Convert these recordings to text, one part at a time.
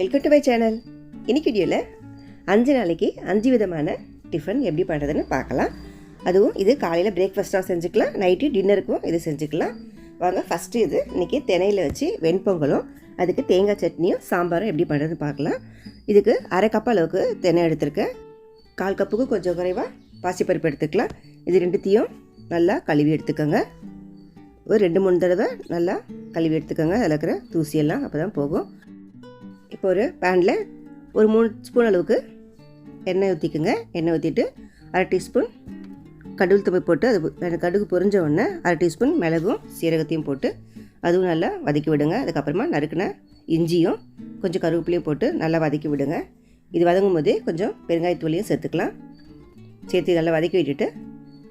Welcome to my channel. இன்னைக்கு வீடியோவில் அஞ்சு நாளைக்கு அஞ்சு விதமான டிஃபன் எப்படி பண்ணுறதுன்னு பார்க்கலாம். அதுவும் இது காலையில் பிரேக்ஃபாஸ்ட்டாக செஞ்சுக்கலாம் நைட்டு டின்னருக்கும் இது செஞ்சுக்கலாம். வாங்க ஃபஸ்ட்டு இது இன்றைக்கி தினையில் வச்சு வெண்பொங்கலும் அதுக்கு தேங்காய் சட்னியும் சாம்பாரும் எப்படி பண்ணுறதுன்னு பார்க்கலாம். இதுக்கு அரை கப் அளவுக்கு தினை எடுத்திருக்கேன். கால் கப்புக்கு கொஞ்சம் குறைவாக பாசிப்பருப்பு எடுத்துக்கலாம். இது ரெண்டுத்தையும் நல்லா கழுவி எடுத்துக்கோங்க. ஒரு ரெண்டு மூணு தடவை நல்லா கழுவி எடுத்துக்கோங்க. அதில் இருக்கிற தூசியெல்லாம் அப்போ தான் போகும். இப்போ ஒரு பேனில் ஒரு மூணு ஸ்பூன் அளவுக்கு எண்ணெய் ஊற்றிக்குங்க எண்ணெய் ஊற்றிட்டு அரை டீஸ்பூன் கடுகு தும்பை போட்டு அது கடுகு பொறிஞ்ச உடனே அரை டீஸ்பூன் மிளகும் சீரகத்தையும் போட்டு அதுவும் நல்லா வதக்கி விடுங்க. அதுக்கப்புறமா நறுக்கின இஞ்சியும் கொஞ்சம் கருவேப்பிலையும் போட்டு நல்லா வதக்கி விடுங்க. இது வதங்கும் போதே கொஞ்சம் பெருங்காயத்தூளையும் சேர்த்துக்கலாம். சேர்த்து நல்லா வதக்கி விட்டுட்டு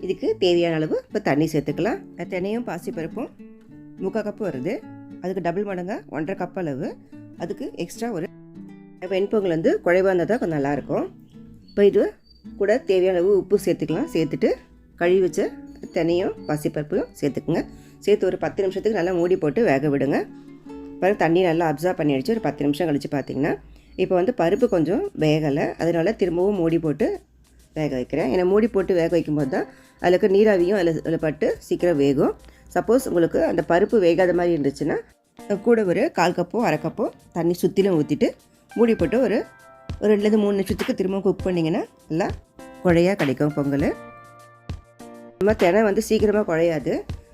இதுக்கு தேவையான அளவு இப்போ தண்ணி சேர்த்துக்கலாம். தென்னையும் பாசிப்பருப்பும் முக்கால் கப்பு வருது. அதுக்கு டபுள் மடங்கா ஒன்றரை கப் அளவு அதுக்கு எக்ஸ்ட்ரா ஒரு வெண்பொங்கல் வந்து குழைவாக இருந்தால் தான் கொஞ்சம் நல்லாயிருக்கும். இப்போ இது கூட தேவையான அளவு உப்பு சேர்த்துக்கலாம். சேர்த்துட்டு கழுவி வச்ச தனியும் பசிப்பருப்பையும் சேர்த்துக்குங்க. சேர்த்து ஒரு பத்து நிமிஷத்துக்கு நல்லா மூடி போட்டு வேக விடுங்க. பிறகு தண்ணி நல்லா அப்சர்வ் பண்ணி அடிச்சு ஒரு பத்து நிமிஷம் கழித்து பார்த்தீங்கன்னா இப்போ வந்து பருப்பு கொஞ்சம் வேகலை. அதனால திரும்பவும் மூடி போட்டு வேக வைக்கிறேன். ஏன்னா மூடி போட்டு வேக வைக்கும்போது தான் அதில் இருக்க நீராவியும் அதில் அதில் பட்டு சீக்கிரம் வேகும். சப்போஸ் உங்களுக்கு அந்த பருப்பு வேகாத மாதிரி இருந்துச்சுன்னா கூட ஒரு கால் கப்போ அரை கப்போ தண்ணி சுற்றிலும் ஊற்றிட்டு மூடி போட்டு ஒரு ஒரு ரெண்டுலேருந்து மூணு நிமிஷத்துக்கு திரும்ப குக் பண்ணிங்கன்னா நல்லா குழையாக கிடைக்கும் பொங்கல். நம்ம தினை வந்து சீக்கிரமாக குழையாது.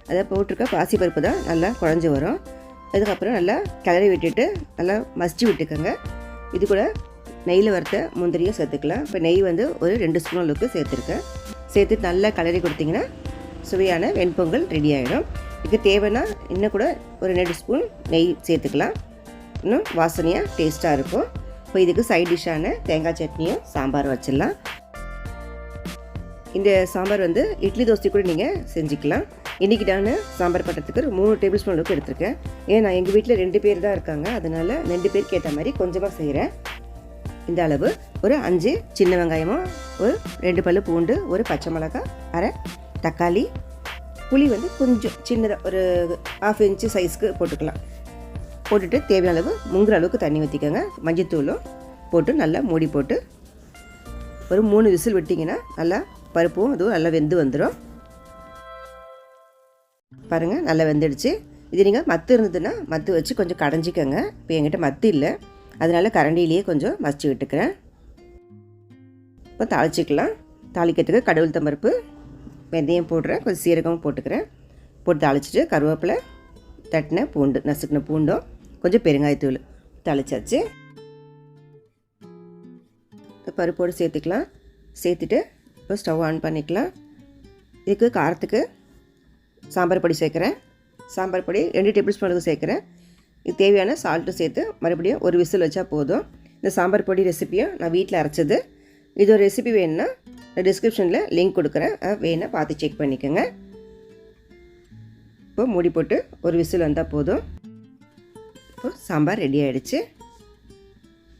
அதை போட்டிருக்க பாசிப்பருப்பு தான் நல்லா குழஞ்சி வரும். அதுக்கப்புறம் நல்லா கிளறி விட்டுட்டு நல்லா மசிச்சு விட்டுக்கோங்க. இது கூட நெய்யில் வறுத்த முந்திரியும் சேர்த்துக்கலாம். இப்போ நெய் வந்து ஒரு ரெண்டு ஸ்பூன் அளவுக்கு சேர்த்துருக்கேன். சேர்த்து நல்லா கலரி கொடுத்தீங்கன்னா சுவையான வெண்பொங்கல் ரெடி ஆகிடும் இதுக்கு தேவைன்னா இன்னும் கூட ஒரு ரெண்டு ஸ்பூன் நெய் சேர்த்துக்கலாம். இன்னும் வாசனையாக டேஸ்ட்டாக இருக்கும். இப்போ இதுக்கு சைட் டிஷ்ஷான தேங்காய் சட்னியும் சாம்பார் வச்சிடலாம். இந்த சாம்பார் வந்து இட்லி தோசை கூட நீங்கள் செஞ்சுக்கலாம். இன்றைக்கி நான் சாம்பார் பண்ணுறதுக்கு ஒரு மூணு டேபிள் ஸ்பூன் அளவுக்கு எடுத்திருக்கேன். ஏன்னா எங்கள் வீட்டில் ரெண்டு பேர் தான் இருக்காங்க. அதனால் ரெண்டு பேருக்கு ஏற்ற மாதிரி கொஞ்சமாக செய்கிறேன் இந்த அளவு ஒரு அஞ்சு சின்ன வெங்காயமும் ஒரு ரெண்டு பல்லு பூண்டு ஒரு பச்சை மிளகாய் அரை தக்காளி புளி வந்து கொஞ்சம் சின்னதாக ஒரு ஆஃப் இன்ச்சு சைஸ்க்கு போட்டுக்கலாம். போட்டுட்டு தேவையான அளவு முங்குற அளவுக்கு தண்ணி ஊற்றிக்கோங்க மஞ்சத்தூளும் போட்டு நல்லா மூடி போட்டு ஒரு மூணு விசில் விட்டிங்கன்னா நல்லா பருப்பும் அதுவும் நல்லா வெந்து வந்துடும் பாருங்கள் நல்லா வெந்துடுச்சு. இது நீங்கள் மத்து இருந்ததுன்னா மத்து வச்சு கொஞ்சம் கடைஞ்சிக்கோங்க. இப்போ என்கிட்ட மத்து இல்லை. அதனால கரண்டிலேயே கொஞ்சம் மசிச்சு விட்டுக்கிறேன். இப்போ தாளிச்சிக்கலாம். தாளிக்கிறதுக்கு கடவுள் தம்பருப்பு வெந்தயம் போடுறேன். கொஞ்சம் சீரகமும் போட்டுக்கிறேன். போட்டு தாளிச்சிட்டு கருவேப்பிலை தட்டின பூண்டு நசுக்கின பூண்டும் கொஞ்சம் பெருங்காயத்தூள் தாளிச்சாச்சு. பருப்போடு சேர்த்துக்கலாம். சேர்த்துட்டு இப்போ ஸ்டவ் ஆன் பண்ணிக்கலாம். இதுக்கு காரத்துக்கு சாம்பார் பொடி சேர்க்குறேன். சாம்பார் பொடி ரெண்டு டேபிள் ஸ்பூன் சேர்க்குறேன். இது தேவையான சால்ட்டும் சேர்த்து மறுபடியும் ஒரு விசில் வச்சா போதும். இந்த சாம்பார் பொடி ரெசிப்பியும் நான் வீட்டில் அரைச்சது. இது ஒரு ரெசிபி வேணும்னா நான் டிஸ்கிரிப்ஷனில் லிங்க் கொடுக்குறேன் வேணால் பார்த்து செக் பண்ணிக்கோங்க. இப்போ மூடி போட்டு ஒரு விசில் வந்தால் போதும். இப்போ சாம்பார் ரெடி ஆகிடுச்சு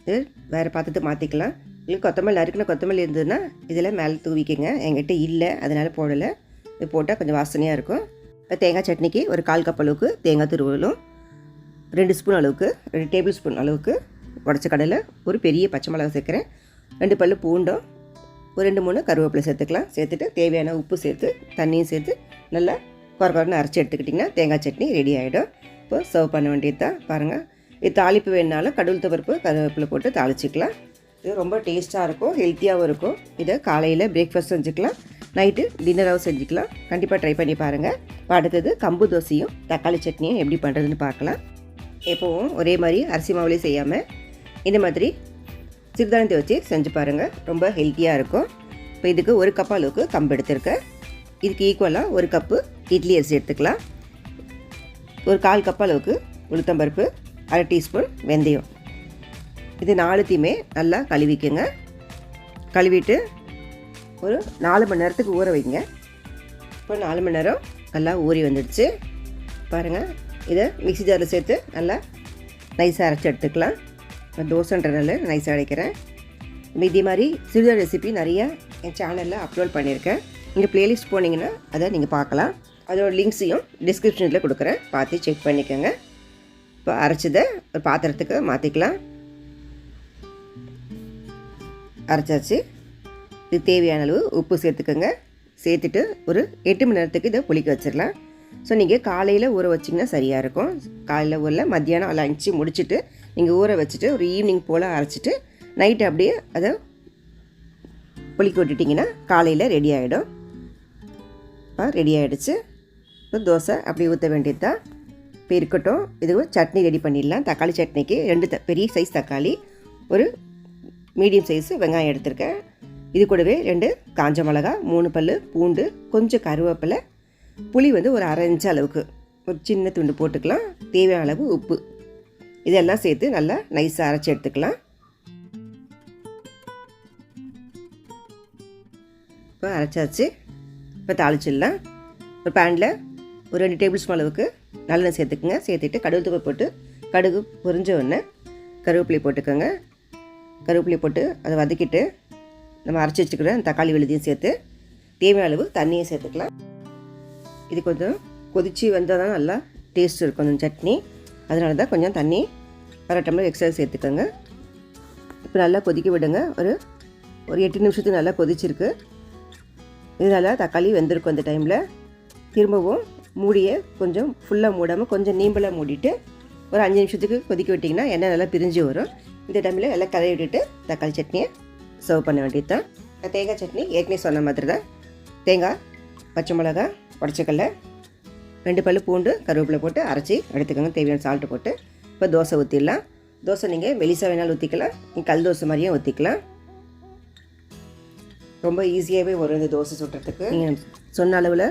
இது வேறு பார்த்துட்டு மாற்றிக்கலாம் இல்லை கொத்தமல்லி நறுக்கின கொத்தமல்லி இருந்ததுன்னா இதில் மேலே தூவிக்கங்க. என்கிட்ட இல்லை அதனால் போடலை. இது போட்டால் கொஞ்சம் வாசனையாக இருக்கும். இப்போ தேங்காய் சட்னிக்கு ஒரு கால் கப் அளவுக்கு தேங்காய் துருவலும் ரெண்டு ஸ்பூன் அளவுக்கு ரெண்டு டேபிள் ஸ்பூன் அளவுக்கு உடச்ச கடலை ஒரு பெரிய பச்சை மிளகா சேர்க்குறேன். ரெண்டு பல் பூண்டும் ஒரு ரெண்டு மூணு கருவேப்பிலை சேர்த்துக்கலாம். சேர்த்துட்டு தேவையான உப்பு சேர்த்து தண்ணியும் சேர்த்து நல்லா குறை குறைன்னு அரைச்சி எடுத்துக்கிட்டிங்கன்னா தேங்காய் சட்னி ரெடி ஆகிடும் இப்போ சர்வ் பண்ண வேண்டியது தான் பாருங்கள் இது தாளிப்பு வேணுனாலும் கடவுள் துவர்ப்பு கருவேப்பிலை போட்டு தாளிச்சிக்கலாம். இது ரொம்ப டேஸ்ட்டாக இருக்கும் ஹெல்த்தியாகவும் இருக்கும். இதை காலையில் பிரேக்ஃபாஸ்ட் செஞ்சுக்கலாம். நைட்டு டின்னராகவும் செஞ்சுக்கலாம். கண்டிப்பாக ட்ரை பண்ணி பாருங்கள் இப்போ அடுத்தது கம்பு தோசையும் தக்காளி சட்னியும் எப்படி பண்ணுறதுன்னு பார்க்கலாம். எப்போவும் ஒரே மாதிரி அரிசி மாவுலேயும் செய்யாமல் இந்த மாதிரி சிறுதானியத்தை வச்சு செஞ்சு பாருங்கள் ரொம்ப ஹெல்த்தியாக இருக்கும். இப்போ இதுக்கு ஒரு கப் அளவுக்கு கம்பு எடுத்திருக்கேன். இதுக்கு ஈக்குவலாக ஒரு கப்பு இட்லி அரிசி எடுத்துக்கலாம். ஒரு கால் கப் அளவுக்கு உளுத்தம்பருப்பு அரை டீஸ்பூன் வெந்தயம். இது நாலுத்தையுமே நல்லா கழுவிக்கங்க. கழுவிட்டு ஒரு நாலு மணி நேரத்துக்கு ஊற வைங்க. இப்போ நாலு மணி நேரம் நல்லா ஊறி வந்துடுச்சு. பாருங்கள் இதை மிக்ஸி ஜாரில் சேர்த்து நல்லா நைஸாக அரைச்சி எடுத்துக்கலாம். நான் தோசைன்றனால நைஸாக அடைக்கிறேன் இதே மாதிரி சிறுதார் ரெசிபி நிறைய என் சேனலில் அப்லோட் பண்ணியிருக்கேன். நீங்கள் ப்ளேலிஸ்ட் போனீங்கன்னா அதை நீங்கள் பார்க்கலாம். அதோட லிங்க்ஸையும் டிஸ்கிரிப்ஷனில் கொடுக்குறேன். பார்த்து செக் பண்ணிக்கோங்க. இப்போ அரைச்சதை ஒரு பாத்திரத்துக்கு மாற்றிக்கலாம் அரைச்சாச்சு. இது தேவையான அளவு உப்பு சேர்த்துக்கோங்க. சேர்த்துட்டு ஒரு எட்டு மணி நேரத்துக்கு இதை புளிக்க வச்சிடலாம். ஸோ நீங்கள் காலையில் ஊற வச்சிங்கன்னா சரியாக இருக்கும். காலையில் ஊரில் மத்தியானம் லஞ்சு முடிச்சுட்டு நீங்கள் ஊற வச்சுட்டு ஒரு ஈவினிங் போல் அரைச்சிட்டு நைட்டு அப்படியே அதை புளிக்க விட்டுட்டிங்கன்னா காலையில் ரெடி ஆகிடும் இப்போ ரெடி ஆகிடுச்சு இப்போ தோசை அப்படி ஊற்ற வேண்டியது தான் இப்போ இருக்கட்டும். இது சட்னி ரெடி பண்ணிடலாம். தக்காளி சட்னிக்கு ரெண்டு த பெரிய சைஸ் தக்காளி ஒரு மீடியம் சைஸு வெங்காயம் எடுத்திருக்கேன். இது கூடவே ரெண்டு காஞ்ச மிளகா மூணு பல் பூண்டு கொஞ்சம் கருவேப்பிலை புளி வந்து ஒரு அரை அளவுக்கு. ஒரு சின்ன துண்டு போட்டுக்கலாம். தேவையான அளவு உப்பு. இதெல்லாம் சேர்த்து நல்லா நைஸாக அரைச்சி எடுத்துக்கலாம். இப்போ அரைச்சாச்சு. இப்போ தாளிச்சிடலாம். ஒரு பேனில் ஒரு ரெண்டு டேபிள் ஸ்பூன் அளவுக்கு நல்லெண்ணெய் சேர்த்துக்குங்க. சேர்த்துட்டு கடுகு தூக்கி போட்டு கடுகு பொரிஞ்ச உடனே கருவேப்பிலை போட்டுக்கோங்க. கருவேப்பிலை போட்டு அதை வதக்கிட்டு நம்ம அரைச்சி வச்சுக்கிற தக்காளி விழுதியும் சேர்த்து தேவையான அளவு தண்ணியும் சேர்த்துக்கலாம். இது கொஞ்சம் கொதித்து வந்தால் தான் நல்லா டேஸ்ட் இருக்கும். அந்த சட்னி. அதனால தான் கொஞ்சம் தண்ணி அரை டம்ளர் எக்ஸ்ட்ரா சேர்த்துக்கோங்க. இப்போ நல்லா கொதிக்க விடுங்க. ஒரு ஒரு எட்டு நிமிஷத்துக்கு நல்லா கொதிச்சிருக்கு. இதனால் தக்காளி வெந்திருக்கும் அந்த டைமில் திரும்பவும் மூடியை கொஞ்சம் ஃபுல்லாக மூடாமல் கொஞ்சம் நீம்பலாக மூடிட்டு ஒரு அஞ்சு நிமிஷத்துக்கு கொதிக்க விட்டிங்கன்னா எண்ணெய் நல்லா பிரிஞ்சு வரும். இந்த டைமில் எல்லாம் கதை விட்டுட்டு தக்காளி சட்னியை சர்வ் பண்ண வேண்டியது தான் தேங்காய் சட்னி ஏற்கனவே சொன்ன மாதிரி தான் தேங்காய் பச்சை மிளகாய் உடச்சக்கல்ல ரெண்டு பல்லு பூண்டு கருவேப்பிலை போட்டு அரைச்சி எடுத்துக்கோங்க. தேவையான சால்ட்டு போட்டு. இப்போ தோசை ஊற்றிடலாம் தோசை நீங்கள் மெலிசா வேணாலும் ஊற்றிக்கலாம் நீங்கள் கல் தோசை மாதிரியும் ஊற்றிக்கலாம் ரொம்ப ஈஸியாகவே வரும் இந்த தோசை சுட்டுறதுக்கு நீங்கள் சொன்ன அளவில்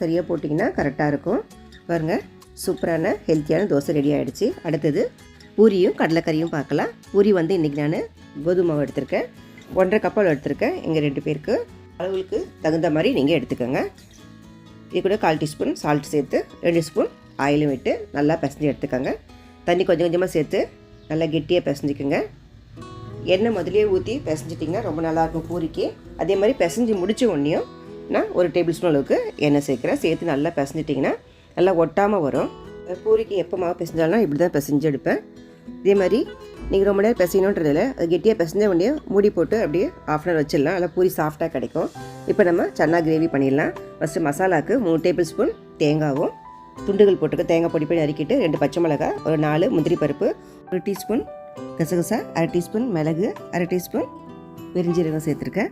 சரியாக போட்டிங்கன்னா கரெக்டாக இருக்கும். பாருங்கள் சூப்பரான ஹெல்த்தியான தோசை ரெடி ஆகிடுச்சு அடுத்தது பூரியும் கடலைக்கறியும் பார்க்கலாம். பூரி வந்து இன்றைக்கி நான் கோதுமை மாவு எடுத்திருக்கேன். ஒன்றரை கப்பல் எடுத்திருக்கேன். எங்கள் ரெண்டு பேருக்கு அளவுக்கு தகுந்த மாதிரி நீங்கள் எடுத்துக்கோங்க. இது கூட கால் டீஸ்பூன் சால்ட் சேர்த்து ரெண்டு ஸ்பூன் ஆயிலும் விட்டு நல்லா பிசைஞ்சு எடுத்துக்கோங்க. தண்ணி கொஞ்சம் கொஞ்சமாக சேர்த்து நல்லா கெட்டியாக பிசைஞ்சிக்கோங்க. எண்ணெய் முதலியே ஊற்றி பிசைஞ்சிட்டிங்கன்னா ரொம்ப நல்லாயிருக்கும் பூரிக்கு. அதே மாதிரி பிசைஞ்சு முடித்த உடனேயும் நான் ஒரு டேபிள் ஸ்பூன் அளவுக்கு எண்ணெய் சேர்க்குறேன். சேர்த்து நல்லா பிசைஞ்சிட்டிங்கன்னா நல்லா ஒட்டாமல் வரும். பூரிக்கு எப்போ மாவு பிசைஞ்சாலும் இப்படி தான் பிசைஞ்சு எடுப்பேன். இதே மாதிரி நீங்கள் ரொம்ப நேரம் பிசையணுன்றதில்ல அது கெட்டியாக பிசைஞ்ச உடனே மூடி போட்டு அப்படியே ஆஃப் அன் ஹவர் வச்சிடலாம். நல்லா பூரி சாஃப்டாக கிடைக்கும். இப்போ நம்ம சன்னா கிரேவி பண்ணிடலாம். ஃபஸ்ட்டு மசாலாவுக்கு மூணு டேபிள் ஸ்பூன் தேங்காவும் துண்டுகள் போட்டுக்க தேங்காய் பொடி போய் நறுக்கிட்டு ரெண்டு பச்சை மிளகாய் ஒரு நாலு முந்திரி பருப்பு ஒரு டீஸ்பூன் கசகசா அரை டீஸ்பூன் மிளகு அரை டீஸ்பூன் பெருஞ்சீரகம் சேர்த்துருக்கேன்.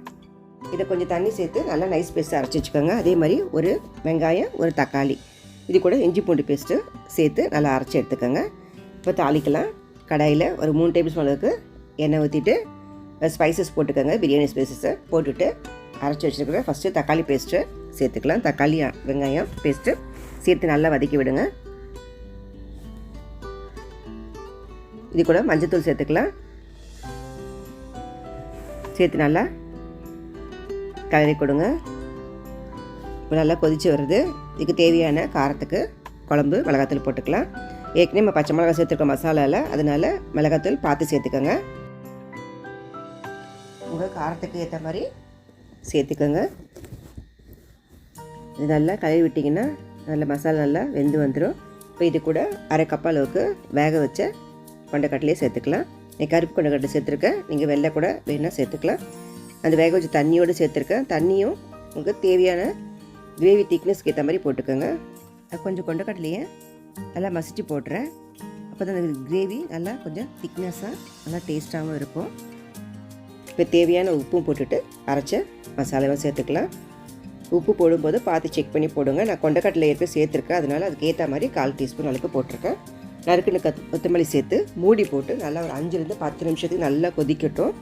இதை கொஞ்சம் தண்ணி சேர்த்து நல்லா நைஸ் பேஸ்ட்டு அரைச்சி வச்சுக்கோங்க. அதே மாதிரி ஒரு வெங்காயம் ஒரு தக்காளி. இது கூட இஞ்சி பூண்டு பேஸ்ட்டு சேர்த்து நல்லா அரைச்சி எடுத்துக்கோங்க. இப்போ தாளிக்கலாம். கடாயில் ஒரு மூணு டேபிள் ஸ்பூன் அளவுக்கு எண்ணெய் ஊற்றிட்டு ஸ்பைசஸ் போட்டுக்கோங்க பிரியாணி ஸ்பைசஸை போட்டுட்டு அரைச்சி வச்சுருக்கிற ஃபஸ்ட்டு தக்காளி பேஸ்ட்டு சேர்த்துக்கலாம். தக்காளி வெங்காயம் பேஸ்ட்டு சேர்த்து நல்லா வதக்கி விடுங்க. இது கூட மஞ்சத்தூள் சேர்த்துக்கலாம். சேர்த்து நல்லா கலரி கொடுங்க. இப்போ நல்லா கொதித்து வருது. இதுக்கு தேவையான காரத்துக்கு குழம்பு மிளகாத்தூள் போட்டுக்கலாம். ஏற்கனவே நம்ம பச்சை மிளகாய் சேர்த்துருக்க மசாலாவில் அதனால் மிளகாத்தூள் பார்த்து சேர்த்துக்கோங்க. உங்கள் காரத்துக்கு ஏற்ற மாதிரி சேர்த்துக்கோங்க. இது நல்லா கழுவி விட்டிங்கன்னா நல்ல மசாலா நல்லா வெந்து வந்துடும் இப்போ இது கூட அரை கப் அளவுக்கு வேக வச்ச கொண்டைக்கடலையே சேர்த்துக்கலாம். நீ கருப்பு கொண்டைக்கடலை சேர்த்துருக்கேன். நீங்கள் வெள்ளை கூட வேணால் சேர்த்துக்கலாம். அந்த வேக வச்ச தண்ணியோடு சேர்த்துருக்கேன். தண்ணியும் உங்களுக்கு தேவையான கிரேவி திக்னஸ்க்கு ஏற்ற மாதிரி போட்டுக்கோங்க. கொஞ்சம் கொண்டைக்கடலையை நல்லா மசிச்சு போடுறேன் அப்போ தான் அந்த கிரேவி நல்லா கொஞ்சம் திக்னஸாக நல்லா டேஸ்ட்டாகவும் இருக்கும். இப்போ தேவையான உப்பும் போட்டுட்டு அரைச்ச மசாலாவும் சேர்த்துக்கலாம். உப்பு போடும்போது பார்த்து செக் பண்ணி போடுங்க. நான் கொண்டக்கடலை ஏற்க சேர்த்துருக்கேன். அதனால் அதுக்கேற்ற மாதிரி கால் டீஸ்பூன் அளவுக்கு போட்டிருக்கேன். நறுக்குன்னு கத் கொத்தமல்லி சேர்த்து மூடி போட்டு நல்லா ஒரு அஞ்சுலேருந்து பத்து நிமிஷத்துக்கு நல்லா கொதிக்கட்டும்.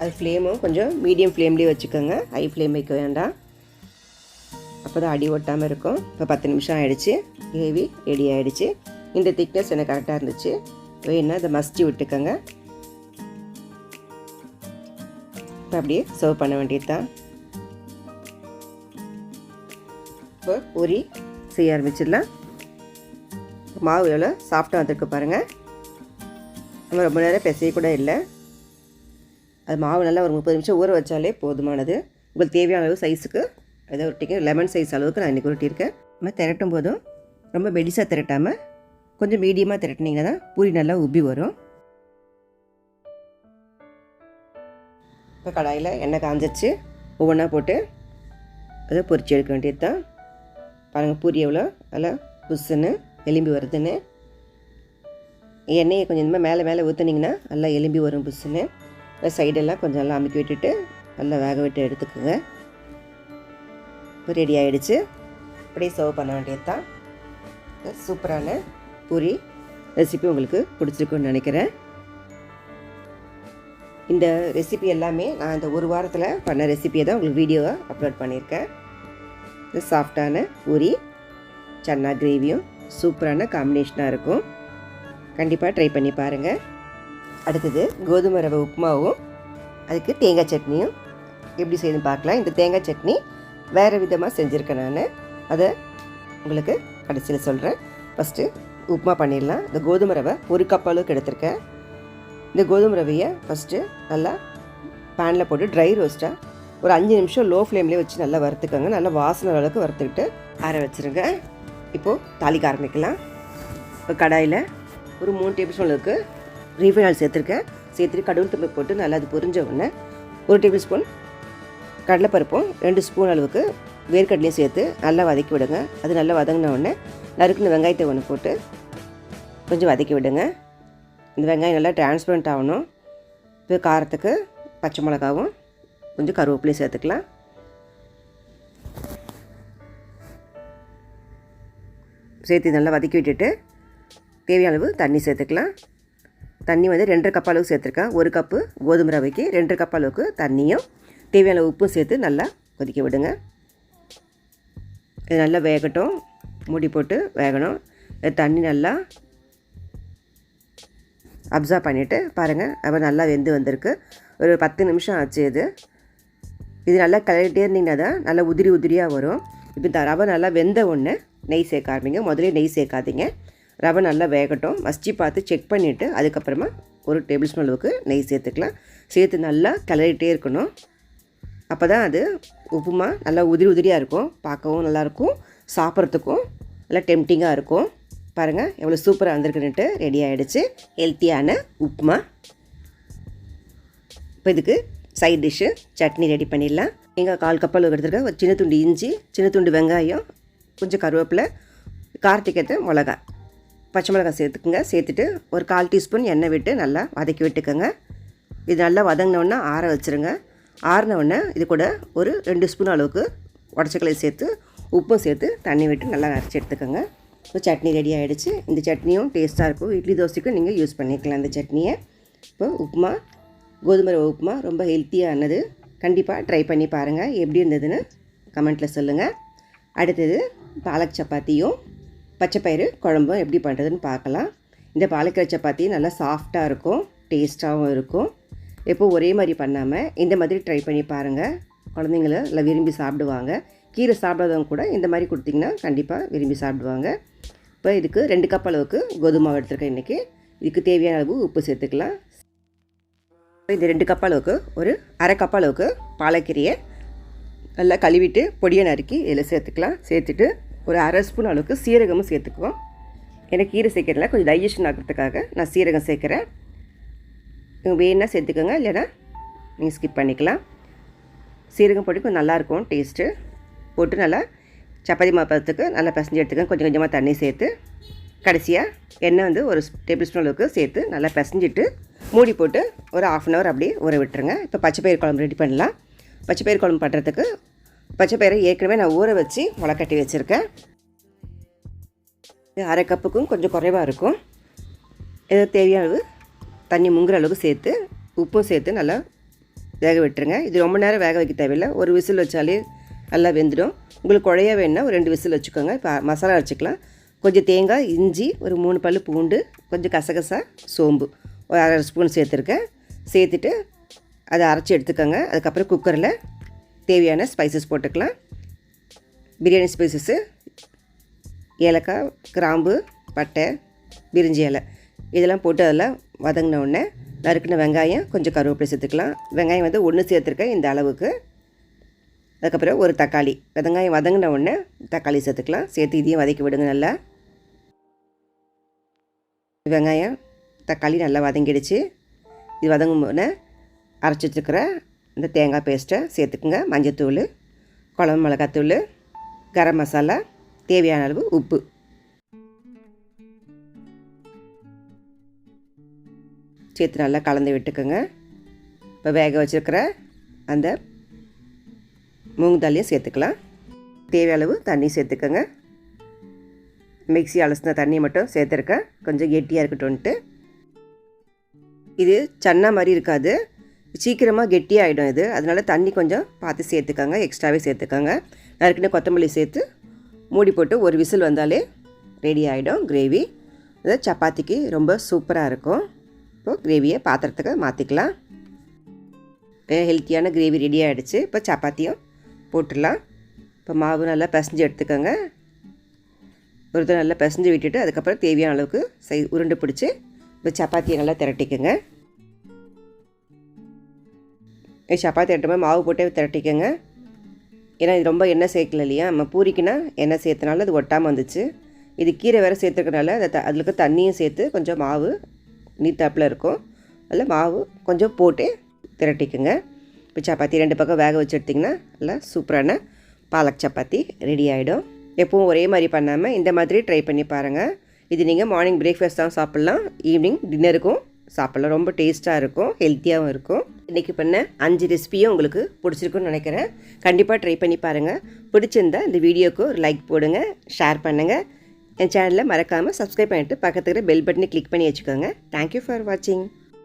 அது ஃப்ளேமும் கொஞ்சம் மீடியம் ஃப்ளேம்லேயே வச்சுக்கோங்க. ஹை ஃப்ளேம் வைக்க வேண்டாம். அப்போ தான் அடி ஒட்டாமல் இருக்கும். இப்போ பத்து நிமிஷம் ஆகிடுச்சு கிரேவி ரெடி ஆகிடுச்சு இந்த திக்னஸ் எனக்கு கரெக்டாக இருந்துச்சு. வேணால் இதை மசிச்சு விட்டுக்கோங்க. இப்போ அப்படியே சர்வ் பண்ண வேண்டியது தான் இப்போ பூரி செய்ய ஆரம்பிச்சிடலாம். மாவு எவ்வளோ சாஃப்டாக வந்திருக்கு பாருங்கள் நம்ம ரொம்ப நேரம் பிசைய கூட இல்லை. அது மாவு நல்லா ஒரு முப்பது நிமிஷம் ஊற வச்சாலே போதுமானது. உங்களுக்கு தேவையான அளவு சைஸுக்கு ஏதோ உருட்டிக்க லெமன் சைஸ் அளவுக்கு நான் இன்றைக்கி உருட்டியிருக்கேன். நம்ம திரட்டும் போதும். ரொம்ப மெடிசாக திரட்டாமல் கொஞ்சம் மீடியமாக திரட்டினீங்கன்னா தான் பூரி நல்லா உப்பி வரும். இப்போ கடாயில் எண்ணெய் காஞ்சிச்சு ஒவ்வொன்றா போட்டு அதை பொரிச்சு எடுக்க வேண்டியது தான். பாருங்கள் பூரி எவ்வளோ நல்லா புஷ்ஷுன்னு எலும்பி வருதுன்னு. எண்ணெயை கொஞ்சம் இந்த மேலே மேலே ஊற்றுனீங்கன்னா நல்லா எலும்பி வரும் புஷ்ஷுன்னு சைடெல்லாம் கொஞ்சம் நல்லா அமுக்கி விட்டுட்டு நல்லா வேக விட்டு எடுத்துக்கோங்க. இப்போ ரெடி ஆகிடுச்சு அப்படியே சர்வ் பண்ண வேண்டியது தான் சூப்பரான பூரி ரெசிபி உங்களுக்கு பிடிச்சிருக்குன்னு நினைக்கிறேன். இந்த ரெசிபி எல்லாமே நான் இந்த ஒரு வாரத்தில் பண்ண ரெசிபியை தான் உங்களுக்கு வீடியோவை அப்லோட் பண்ணியிருக்கேன். இது சாஃப்டான பூரி சன்னா கிரேவியும் சூப்பரான காம்பினேஷனாக இருக்கும். கண்டிப்பாக ட்ரை பண்ணி பாருங்கள் அடுத்தது கோதுமை ரவை உப்புமாவும் அதுக்கு தேங்காய் சட்னியும். எப்படி செய்யணும்னு பார்க்கலாம். இந்த தேங்காய் சட்னி வேறு விதமாக செஞ்சுருக்கேன் நான். அதை உங்களுக்கு கடைசியில் சொல்கிறேன் ஃபஸ்ட்டு உப்புமா பண்ணிடலாம். இந்த கோதுமை ரவை ஒரு கப் அளவுக்கு எடுத்திருக்கேன். இந்த கோதுமை ரவையை ஃபஸ்ட்டு நல்லா பேனில் போட்டு ட்ரை ரோஸ்ட்டாக ஒரு அஞ்சு நிமிஷம் லோ ஃப்ளேம்லேயே வச்சு நல்லா வறுத்துக்கோங்க. நல்லா வாசனை அளவுக்கு வறுத்துக்கிட்டு ஆற வச்சுருங்க. இப்போது தாளிக்க ஆரம்பிக்கலாம். இப்போ கடாயில் ஒரு மூணு டேபிள் ஸ்பூன் அளவுக்கு ரீஃபைன் ஆயில் சேர்த்துருக்கேன். சேர்த்துட்டு கடவுள் தம்பி போட்டு நல்லா அது பொரிஞ்ச உடனே ஒரு டேபிள் ஸ்பூன் கடலைப்பருப்பும் ரெண்டு ஸ்பூன் அளவுக்கு வேர்க்கடலையும் சேர்த்து நல்லா வதக்கி விடுங்க. அது நல்லா வதங்கின உடனே நறுக்குன வெங்காயத்தை ஒன்று போட்டு கொஞ்சம் வதக்கி விடுங்க. இந்த வெங்காயம் நல்லா டிரான்ஸ்பரண்ட் ஆகணும். இப்போ காரத்துக்கு பச்சை மிளகாவும் கொஞ்சம் கருவேப்பிலையும் சேர்த்துக்கலாம். சேர்த்து நல்லா வதக்கி விட்டுட்டு தேவையான அளவு தண்ணி சேர்த்துக்கலாம். தண்ணி வந்து ரெண்டரை கப் அளவுக்கு சேர்த்துருக்கேன். ஒரு கப்பு கோதுமை ரவைக்கு ரெண்டரை கப் அளவுக்கு தண்ணியும் தேவையான உப்பும் சேர்த்து நல்லா கொதிக்க விடுங்க. இது நல்லா வேகட்டும். மூடி போட்டு வேகணும். தண்ணி நல்லா அப்சர்வ் பண்ணிவிட்டு பாருங்கள் அப்போ நல்லா வெந்து வந்திருக்கு. ஒரு பத்து நிமிஷம் ஆச்சு இது. இது நல்லா கலரிட்டே இருந்தீங்கன்னா தான் நல்லா உதிரி உதிரியாக வரும். இப்போ இந்த ரவை நல்லா வெந்த ஒன்று நெய் சேர்க்க ஆரம்பிங்க. முதலே நெய் சேர்க்காதீங்க. ரவை நல்லா வேகட்டும். மஸ்டி பார்த்து செக் பண்ணிவிட்டு அதுக்கப்புறமா ஒரு டேபிள் ஸ்பூன் அளவுக்கு நெய் சேர்த்துக்கலாம். சேர்த்து நல்லா கிளறிட்டே இருக்கணும். அப்போ தான் அது உப்புமா நல்லா உதிரி உதிரியாக இருக்கும். பார்க்கவும் நல்லாயிருக்கும். சாப்பிட்றதுக்கும் நல்லா டெம்டிங்காக இருக்கும். பாருங்கள் எவ்வளோ சூப்பராக வந்திருக்குன்னுட்டு ரெடி ஆகிடுச்சு ஹெல்த்தியான உப்புமா. இப்போ இதுக்கு சைட் டிஷ்ஷு சட்னி ரெடி பண்ணிடலாம். எங்கள் கால் கப்பல் எடுத்துருக்க ஒரு சின்ன துண்டு இஞ்சி சின்ன துண்டு வெங்காயம் கொஞ்சம் கருவேப்பிலை காரத்துக்கு மிளகா. பச்சை மிளகாய் சேர்த்துக்குங்க. சேர்த்துட்டு ஒரு கால் டீஸ்பூன் எண்ணெய் விட்டு நல்லா வதக்கி விட்டுக்கோங்க. இது நல்லா வதங்கினோன்னா ஆற வச்சுருங்க. ஆறினவுடனே இது கூட ஒரு ரெண்டு ஸ்பூன் அளவுக்கு உடச்சக்கலை சேர்த்து உப்பும் சேர்த்து தண்ணி விட்டு நல்லா அரைச்சி எடுத்துக்கோங்க. இப்போ சட்னி ரெடி ஆகிடுச்சு இந்த சட்னியும் டேஸ்ட்டாக இருக்கும். இட்லி தோசைக்கும் நீங்கள் யூஸ் பண்ணிக்கலாம் இந்த சட்னியை. இப்போ உப்புமா கோதுமை ரவை உப்புமா ரொம்ப ஹெல்த்தியானது கண்டிப்பாக ட்ரை பண்ணி பாருங்கள் எப்படி இருந்ததுன்னு கமெண்ட்டில் சொல்லுங்கள் அடுத்தது பாலக் சப்பாத்தியும் பச்சைப்பயிறு குழம்பும் எப்படி பண்ணுறதுன்னு பார்க்கலாம். இந்த பாலக்கீரை சப்பாத்தி நல்லா சாஃப்டாக இருக்கும். டேஸ்ட்டாகவும் இருக்கும். எப்போ ஒரே மாதிரி பண்ணாமல் இந்த மாதிரி ட்ரை பண்ணி பாருங்கள் குழந்தைங்கள நல்லா விரும்பி சாப்பிடுவாங்க. கீரை சாப்பிடாதவங்க கூட இந்த மாதிரி கொடுத்திங்கன்னா கண்டிப்பாக விரும்பி சாப்பிடுவாங்க. இப்போ இதுக்கு ரெண்டு கப் அளவுக்கு கோதுமை மாவு எடுத்துருக்கேன் இன்றைக்கி இதுக்கு தேவையான அளவு உப்பு சேர்த்துக்கலாம். இந்த ரெண்டு கப் அளவுக்கு ஒரு அரை கப் அளவுக்கு பாலக்கீரையை நல்லா கழுவிட்டு பொடியை நறுக்கி இதில் சேர்த்துக்கலாம். சேர்த்துட்டு ஒரு அரை ஸ்பூன் அளவுக்கு சீரகமும் சேர்த்துக்குவோம். எனக்கு கீரை சேர்க்கறதுல கொஞ்சம் டைஜஷன் ஆகிறதுக்காக நான் சீரகம் சேர்க்குறேன். வேணால் சேர்த்துக்கோங்க இல்லைன்னா நீங்கள் ஸ்கிப் பண்ணிக்கலாம். சீரகம் போட்டு கொஞ்சம் நல்லாயிருக்கும் டேஸ்ட்டு போட்டு நல்லா சப்பாத்தி மாப்பத்துக்கு நல்லா பிசைஞ்சு எடுத்துக்கோங்க. கொஞ்சம் கொஞ்சமாக தண்ணி சேர்த்து கடைசியாக எண்ணெய் வந்து ஒரு டேபிள் ஸ்பூன் அளவுக்கு சேர்த்து நல்லா பிசைஞ்சிட்டு மூடி போட்டு ஒரு ஆஃப் அன் ஹவர் அப்படியே ஊற விட்டுருங்க. இப்போ பச்சைப்பயிறு குழம்பு ரெடி பண்ணலாம். பச்சைப்பயிறு குழம்பு பண்ணுறதுக்கு பச்சைப்பயிரை ஏற்கனவே நான் ஊற வச்சு முளைக்கட்டி வச்சுருக்கேன். இது அரை கப்புக்கும் கொஞ்சம் குறைவாக இருக்கும். இது தேவையான அளவு தண்ணி முங்குற அளவுக்கு சேர்த்து உப்பும் சேர்த்து நல்லா வேக விட்டுருங்க. இது ரொம்ப நேரம் வேக வைக்க தேவையில்லை. ஒரு விசில் வச்சாலே நல்லா வெந்துடும். உங்களுக்கு குழைய வேணுன்னா ஒரு ரெண்டு விசில் வச்சுக்கோங்க. இப்போ மசாலா வச்சுக்கலாம் கொஞ்சம் தேங்காய் இஞ்சி ஒரு மூணு பல் பூண்டு கொஞ்சம் கசகசா சோம்பு. ஒரு அரை ஸ்பூன் சேர்த்துருக்கேன். சேர்த்துட்டு அதை அரைச்சி எடுத்துக்கோங்க. அதுக்கப்புறம் குக்கரில் தேவையான ஸ்பைசஸ் போட்டுக்கலாம். பிரியாணி ஸ்பைசஸ்ஸு ஏலக்காய் கிராம்பு பட்டை பிரிஞ்சி இலை. இதெல்லாம் போட்டு அதில் வதங்கின உடனே நறுக்கின வெங்காயம் கொஞ்சம் கருவேப்பிலை சேர்த்துக்கலாம். வெங்காயம் வந்து ஒன்று சேர்த்துருக்கேன் இந்த அளவுக்கு. அதுக்கப்புறம் ஒரு தக்காளி. வெங்காயம் வதங்கின உடனே தக்காளி சேர்த்துக்கலாம். சேர்த்து இதையும் வதக்கி விடுங்க நல்லா. வெங்காயம் தக்காளி நல்லா வதங்கிடுச்சு. இது வதங்கும் உடனே அரைச்சி வச்சுருக்கிற இந்த தேங்காய் பேஸ்ட்டை சேர்த்துக்குங்க. மஞ்சத்தூள் குழம்பு மிளகாத்தூள் கரம் மசாலா தேவையான அளவு உப்பு. சேர்த்து நல்லா கலந்து விட்டுக்குங்க. இப்போ வேக வச்சுருக்கிற அந்த மூங்கு தாலியை சேர்த்துக்கலாம் தேவையளவு தண்ணி சேர்த்துக்கோங்க மிக்ஸி அலசின தண்ணி மட்டும் சேர்த்துருக்கேன் கொஞ்சம் கெட்டியாக இருக்கட்டும்ன்ட்டு. இது சன்னா மாதிரி இருக்காது. சீக்கிரமாக கெட்டியாகிடும் இது. அதனால் தண்ணி கொஞ்சம் பார்த்து சேர்த்துக்கோங்க எக்ஸ்ட்ராவே சேர்த்துக்கோங்க நறுக்கின கொத்தமல்லி சேர்த்து மூடி போட்டு ஒரு விசில் வந்தாலே ரெடி ஆகிடும் கிரேவி. இது சப்பாத்திக்கு ரொம்ப சூப்பராக இருக்கும். இப்போ கிரேவியை பாத்திரத்துக்கு மாற்றிக்கலாம் ஹெல்த்தியான கிரேவி ரெடி ஆகிடுச்சு இப்போ சப்பாத்தியும் போட்டுடலாம். இப்போ மாவு நல்லா பிசைஞ்சு எடுத்துக்கோங்க. ஒரு தடவை நல்லா பிசைஞ்சு விட்டுட்டு அதுக்கப்புறம் தேவையான அளவுக்கு சை உருண்டு பிடிச்சி இப்போ சப்பாத்தியை நல்லா திரட்டிக்கோங்க. சப்பாத்தி திரட்டும்போது மாவு போட்டே திரட்டிக்கோங்க. ஏன்னா இது ரொம்ப எண்ணெய் சேர்க்கல இல்லையா? நம்ம பூரிக்குன்னா எண்ணெய் சேர்த்தனால அது ஒட்டாமல் வந்துச்சு. இது கீரை வேறு சேர்த்துருக்கனால அதை த அதில் இருக்க தண்ணியும் சேர்த்து கொஞ்சம் மாவு நீத்தாப்பில் இருக்கும். அதில் மாவு கொஞ்சம் போட்டு திரட்டிக்குங்க. இப்போ சப்பாத்தி ரெண்டு பக்கம் வேக வச்சு எடுத்திங்கன்னா நல்லா சூப்பரான பாலக் சப்பாத்தி ரெடி ஆகிடும் எப்பவும் ஒரே மாதிரி பண்ணாமல் இந்த மாதிரி ட்ரை பண்ணி பாருங்கள் இது நீங்கள் மார்னிங் பிரேக்ஃபாஸ்ட் தான் சாப்பிட்லாம். ஈவினிங் டின்னருக்கும் சாப்பிட்லாம். ரொம்ப டேஸ்ட்டாக இருக்கும் ஹெல்த்தியாகவும் இருக்கும். இன்றைக்கி பண்ண அஞ்சு ரெசிபியும் உங்களுக்கு பிடிச்சிருக்குன்னு நினைக்கிறேன். கண்டிப்பாக ட்ரை பண்ணி பாருங்கள் பிடிச்சிருந்தா இந்த வீடியோக்கு ஒரு லைக் போடுங்க ஷேர் பண்ணுங்கள் என் சேனலில் மறக்காமல் சப்ஸ்கிரைப் பண்ணிவிட்டு பக்கத்துக்கு பெல் பட்டனை கிளிக் பண்ணி வச்சுக்கோங்க. தேங்க்யூ ஃபார் வாட்சிங்